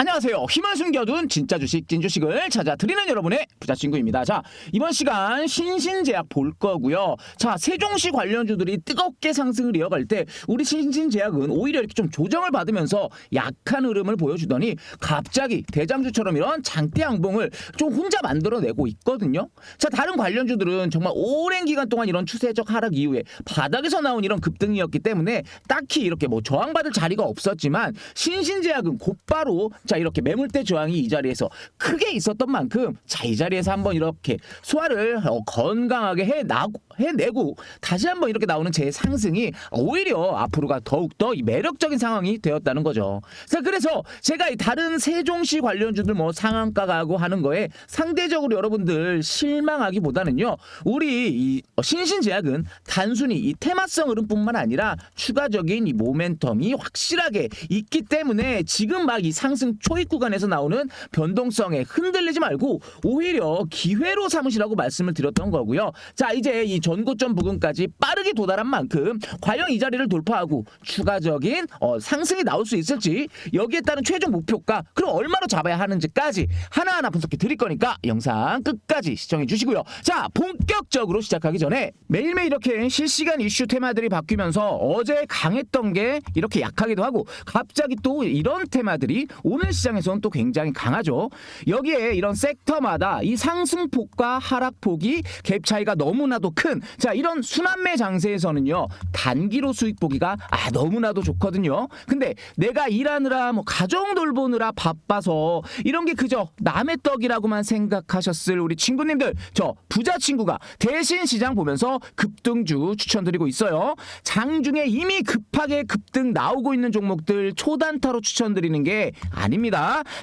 안녕하세요. 힘을 숨겨둔 진짜 주식, 찐 주식을 찾아 드리는 여러분의 부자친구입니다. 자, 이번 시간 신신제약 볼 거고요. 자, 세종시 관련주들이 뜨겁게 상승을 이어갈 때 우리 신신제약은 오히려 이렇게 좀 조정을 받으면서 약한 흐름을 보여주더니 갑자기 대장주처럼 이런 장대 양봉을 좀 혼자 만들어내고 있거든요. 자, 다른 관련주들은 정말 오랜 기간 동안 이런 추세적 하락 이후에 바닥에서 나온 이런 급등이었기 때문에 딱히 이렇게 뭐 저항받을 자리가 없었지만 신신제약은 곧바로 자 이렇게 매물대 저항이 이 자리에서 크게 있었던 만큼 자 이 자리에서 한번 이렇게 소화를 어, 건강하게 해나고 해내고 다시 한번 이렇게 나오는 제 상승이 오히려 앞으로가 더욱더 이 매력적인 상황이 되었다는 거죠. 자 그래서 제가 이 다른 세종시 관련주들 뭐 상한가 가고 하는 거에 상대적으로 여러분들 실망하기보다는요 우리 이 어, 신신제약은 단순히 이 테마성 흐름뿐만 아니라 추가적인 이 모멘텀이 확실하게 있기 때문에 지금 막 이 상승 초입 구간에서 나오는 변동성에 흔들리지 말고 오히려 기회로 삼으시라고 말씀을 드렸던 거고요. 자 이제 이 전고점 부근까지 빠르게 도달한 만큼 과연 이 자리를 돌파하고 추가적인 어, 상승이 나올 수 있을지 여기에 따른 최종 목표가 그럼 얼마로 잡아야 하는지까지 하나하나 분석해 드릴 거니까 영상 끝까지 시청해 주시고요. 자 본격적으로 시작하기 전에 매일매일 이렇게 실시간 이슈 테마들이 바뀌면서 어제 강했던 게 이렇게 약하기도 하고 갑자기 또 이런 테마들이 오늘 시장에서는 또 굉장히 강하죠. 여기에 이런 섹터마다 이 상승폭과 하락폭이 갭 차이가 너무나도 큰 자 이런 순환매 장세에서는요 단기로 수익 보기가 아 너무나도 좋거든요. 근데 내가 일하느라 뭐 가정 돌보느라 바빠서 이런 게 그저 남의 떡이라고만 생각하셨을 우리 친구님들 저 부자 친구가 대신 시장 보면서 급등주 추천드리고 있어요. 장중에 이미 급하게 급등 나오고 있는 종목들 초단타로 추천드리는 게 아닙니다.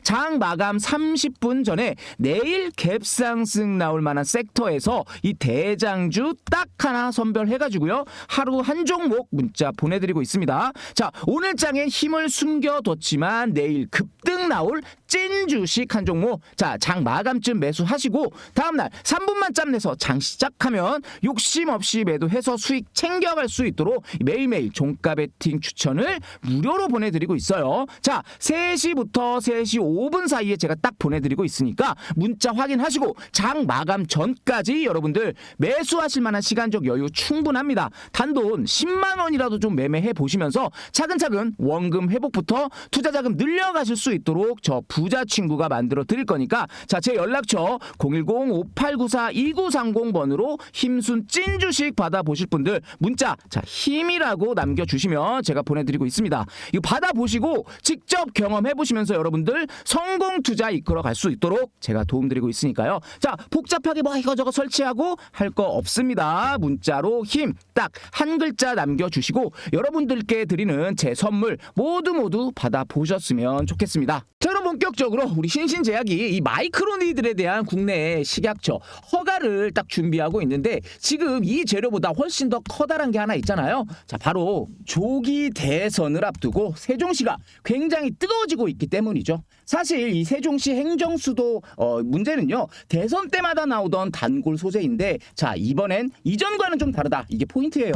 장 마감 30분 전에 내일 갭상승 나올 만한 섹터에서 이 대장주 딱 하나 선별해가지고요. 하루 한 종목 문자 보내드리고 있습니다. 자, 오늘 장에 힘을 숨겨뒀지만 내일 급등 나올 찐 주식 한 종목. 자, 장 마감쯤 매수하시고 다음날 3분만 짬 내서 장 시작하면 욕심 없이 매도해서 수익 챙겨갈 수 있도록 매일매일 종가 베팅 추천을 무료로 보내드리고 있어요. 자, 3시부터 3시 5분 사이에 제가 딱 보내드리고 있으니까 문자 확인하시고 장 마감 전까지 여러분들 매수하실 만한 시간적 여유 충분합니다. 단돈 10만 원이라도 좀 매매해 보시면서 차근차근 원금 회복부터 투자 자금 늘려가실 수 있도록 저 부자 친구가 만들어 드릴 거니까 자 제 연락처 010-5894-2930번으로 힘순 찐 주식 받아 보실 분들 문자 자 힘이라고 남겨주시면 제가 보내드리고 있습니다. 이거 받아 보시고 직접 경험해 보시면서 여러분들 성공 투자 이끌어 갈 수 있도록 제가 도움드리고 있으니까요. 자 복잡하게 뭐 이거저거 설치하고 할 거 없습니다. 문자로 힘 딱 한 글자 남겨주시고 여러분들께 드리는 제 선물 모두 모두 받아 보셨으면 좋겠습니다. 자 그럼 본격적으로 우리 신신제약이 이 마이크로니들에 대한 국내 식약처 허가를 딱 준비하고 있는데 지금 이 재료보다 훨씬 더 커다란 게 하나 있잖아요. 자 바로 조기 대선을 앞두고 세종시가 굉장히 뜨거워지고 있기 때문 이죠. 사실 이 세종시 행정수도 어, 문제는요 대선 때마다 나오던 단골 소재인데 자 이번엔 이전과는 좀 다르다 이게 포인트예요.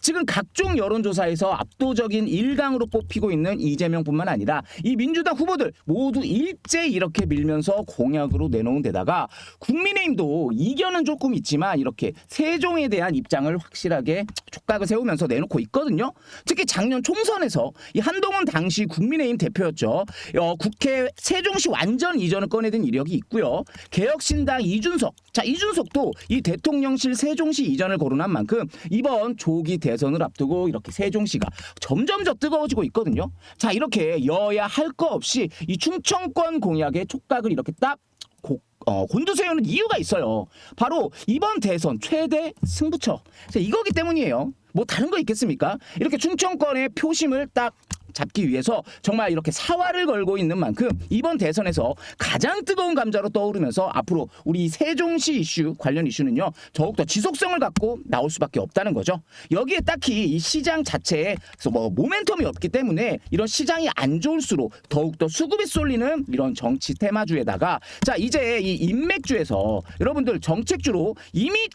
지금 각종 여론조사에서 압도적인 1강으로 뽑히고 있는 이재명뿐만 아니라 이 민주당 후보들 모두 일제 이렇게 밀면서 공약으로 내놓은 데다가 국민의힘도 이견은 조금 있지만 이렇게 세종에 대한 입장을 확실하게 촉각을 세우면서 내놓고 있거든요. 특히 작년 총선에서 이 한동훈 당시 국민의힘 대표였죠. 어, 국회 세종시 완전 이전을 꺼내든 이력이 있고요. 개혁신당 이준석. 자, 이준석도 이 대통령실 세종시 이전을 거론한 만큼 이번 조기 대선을 앞두고 이렇게 세종시가 점점 더 뜨거워지고 있거든요. 자, 이렇게 여야 할 거 없이 이 충청권 공약의 촉각을 이렇게 딱 고, 어, 곤두세우는 이유가 있어요. 바로 이번 대선 최대 승부처. 자, 이거기 때문이에요. 뭐 다른 거 있겠습니까? 이렇게 충청권의 표심을 딱 잡기 위해서 정말 이렇게 사활을 걸고 있는 만큼 이번 대선에서 가장 뜨거운 감자로 떠오르면서 앞으로 우리 세종시 이슈 관련 이슈는요 더욱더 지속성을 갖고 나올 수밖에 없다는 거죠. 여기에 딱히 이 시장 자체에 뭐 모멘텀이 없기 때문에 이런 시장이 안 좋을수록 더욱더 수급이 쏠리는 이런 정치 테마주에다가 자 이제 이 인맥주에서 여러분들 정책주로 이미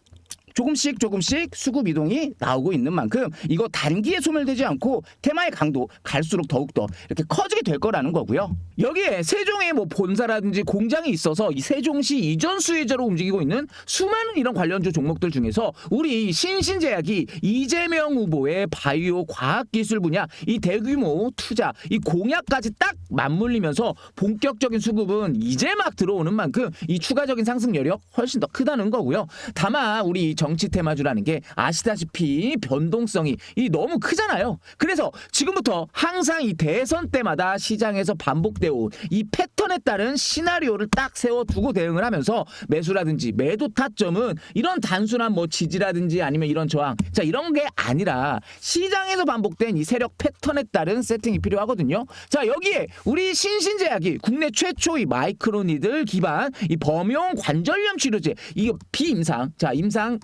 조금씩 조금씩 수급 이동이 나오고 있는 만큼 이거 단기에 소멸되지 않고 테마의 강도 갈수록 더욱더 이렇게 커지게 될 거라는 거고요. 여기에 세종의 뭐 본사라든지 공장이 있어서 이 세종시 이전 수혜자로 움직이고 있는 수많은 이런 관련주 종목들 중에서 우리 신신제약이 이재명 후보의 바이오 과학기술 분야 이 대규모 투자 이 공약까지 딱 맞물리면서 본격적인 수급은 이제 막 들어오는 만큼 이 추가적인 상승 여력 훨씬 더 크다는 거고요. 다만 우리 이 정치 테마주라는 게 아시다시피 변동성이 이 너무 크잖아요. 그래서 지금부터 항상 이 대선 때마다 시장에서 반복되어 온 이 패턴에 따른 시나리오를 딱 세워두고 대응을 하면서 매수라든지 매도 타점은 이런 단순한 뭐 지지라든지 아니면 이런 저항 자 이런 게 아니라 시장에서 반복된 이 세력 패턴에 따른 세팅이 필요하거든요. 자 여기에 우리 신신제약이 국내 최초 이 마이크로니들 기반 이 범용 관절염 치료제 이 비임상 자 임상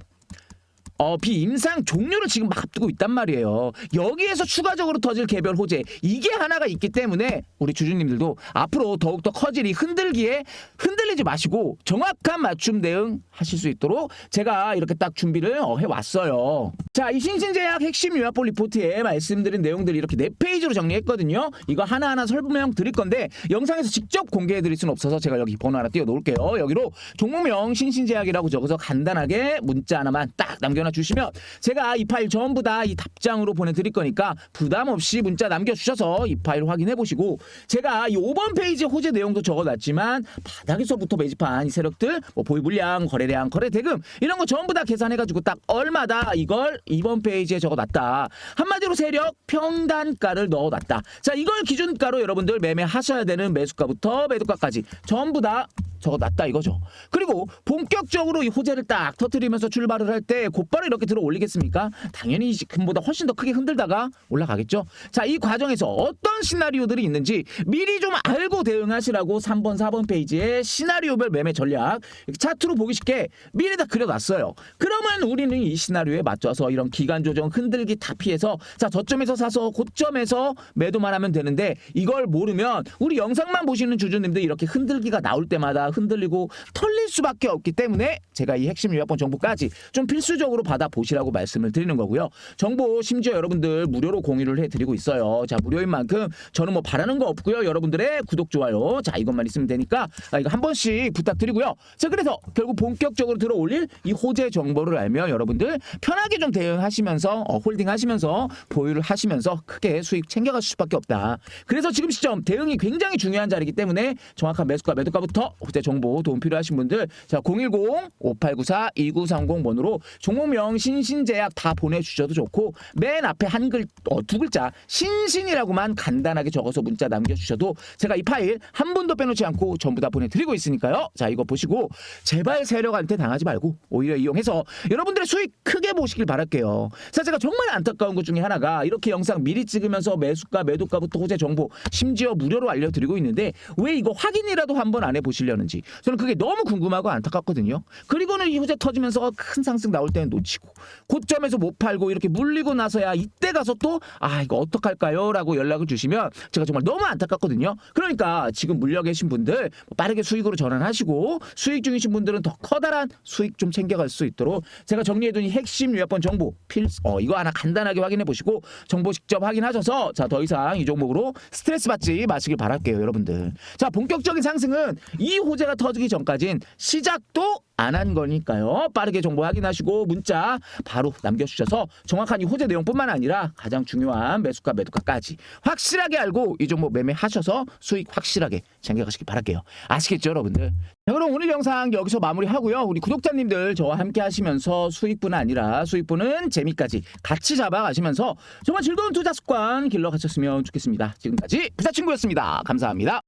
어, 비임상 종료를 지금 막 앞두고 있단 말이에요. 여기에서 추가적으로 터질 개별 호재 이게 하나가 있기 때문에 우리 주주님들도 앞으로 더욱더 커질 이 흔들기에 흔들리지 마시고 정확한 맞춤 대응 하실 수 있도록 제가 이렇게 딱 준비를 어, 해왔어요. 자, 이 신신제약 핵심 요약본 리포트에 말씀드린 내용들을 이렇게 네 페이지로 정리했거든요. 이거 하나하나 설명 드릴 건데 영상에서 직접 공개해 드릴 수는 없어서 제가 여기 번호 하나 띄워 놓을게요. 여기로 종목명 신신제약이라고 적어서 간단하게 문자 하나만 딱 남겨 놔 주시면 제가 이 파일 전부 다 이 답장으로 보내드릴 거니까 부담 없이 문자 남겨주셔서 이 파일 확인해 보시고 제가 이 5번 페이지 호재 내용도 적어놨지만 바닥에서부터 매집한 이 세력들 뭐 보유 물량, 거래량, 거래 대금 이런 거 전부 다 계산해가지고 딱 얼마다 이걸 2번 페이지에 적어놨다. 한마디로 세력 평단가를 넣어놨다. 자 이걸 기준가로 여러분들 매매하셔야 되는 매수가부터 매도가까지 전부 다 적어놨다 이거죠. 그리고 본격적으로 이 호재를 딱 터트리면서 출발을 할 때 곧바로 이렇게 들어 올리겠습니까? 당연히 지금보다 훨씬 더 크게 흔들다가 올라가겠죠. 자, 이 과정에서 어떤 시나리오들이 있는지 미리 좀 알고 대응하시라고 3번, 4번 페이지에 시나리오별 매매 전략 차트로 보기 쉽게 미리 다 그려놨어요. 그러면 우리는 이 시나리오에 맞춰서 이런 기간 조정 흔들기 다 피해서 자 저점에서 사서 고점에서 매도만 하면 되는데 이걸 모르면 우리 영상만 보시는 주주님들 이렇게 흔들기가 나올 때마다 흔들리고 털릴 수밖에 없기 때문에 제가 이 핵심 요약본 정보까지 좀 필수적으로 받아 보시라고 말씀을 드리는 거고요. 정보 심지어 여러분들 무료로 공유를 해드리고 있어요. 자 무료인 만큼 저는 뭐 바라는 거 없고요. 여러분들의 구독 좋아요 자 이것만 있으면 되니까 아, 이거 한 번씩 부탁드리고요. 자 그래서 결국 본격적으로 들어 올릴 이 호재 정보를 알면 여러분들 편하게 좀 대응하시면서 어, 홀딩하시면서 보유를 하시면서 크게 수익 챙겨가실 수밖에 없다. 그래서 지금 시점 대응이 굉장히 중요한 자리이기 때문에 정확한 매수가 매도가부터 호재 정보 도움 필요하신 분들 자 010-5894-2930 번호로 종목명 신신제약 다 보내주셔도 좋고 맨 앞에 한 글 어, 두 글자 신신이라고만 간단하게 적어서 문자 남겨주셔도 제가 이 파일 한 분도 빼놓지 않고 전부 다 보내드리고 있으니까요. 자 이거 보시고 제발 세력한테 당하지 말고 오히려 이용해서 여러분들의 수익 크게 보시길 바랄게요. 자 제가 정말 안타까운 것 중에 하나가 이렇게 영상 미리 찍으면서 매수가 매도가부터 호재 정보 심지어 무료로 알려드리고 있는데 왜 이거 확인이라도 한번 안 해보시려는지 저는 그게 너무 궁금하고 안타깝거든요. 그리고는 이 호재 터지면서 큰 상승 나올 때는 놓치고 고점에서 못 팔고 이렇게 물리고 나서야 이때 가서 또 아 이거 어떡할까요? 라고 연락을 주시면 제가 정말 너무 안타깝거든요. 그러니까 지금 물려 계신 분들 빠르게 수익으로 전환하시고 수익 중이신 분들은 더 커다란 수익 좀 챙겨갈 수 있도록 제가 정리해둔 이 핵심 요약본 정보 필 어, 이거 하나 간단하게 확인해 보시고 정보 직접 확인하셔서 자 더 이상 이 종목으로 스트레스 받지 마시길 바랄게요 여러분들 자 본격적인 상승은 이 호재가 터지기 전까진 시작도 안 한 거니까요. 빠르게 정보 확인하시고 문자 바로 남겨주셔서 정확한 이 호재 내용뿐만 아니라 가장 중요한 매수가 매도가까지 확실하게 알고 이 종목 매매하셔서 수익 확실하게 챙겨가시길 바랄게요. 아시겠죠 여러분들? 자, 그럼 오늘 영상 여기서 마무리하고요. 우리 구독자님들 저와 함께 하시면서 수익뿐 아니라 수익뿐은 재미까지 같이 잡아가시면서 정말 즐거운 투자 습관 길러가셨으면 좋겠습니다. 지금까지 부자친구였습니다. 감사합니다.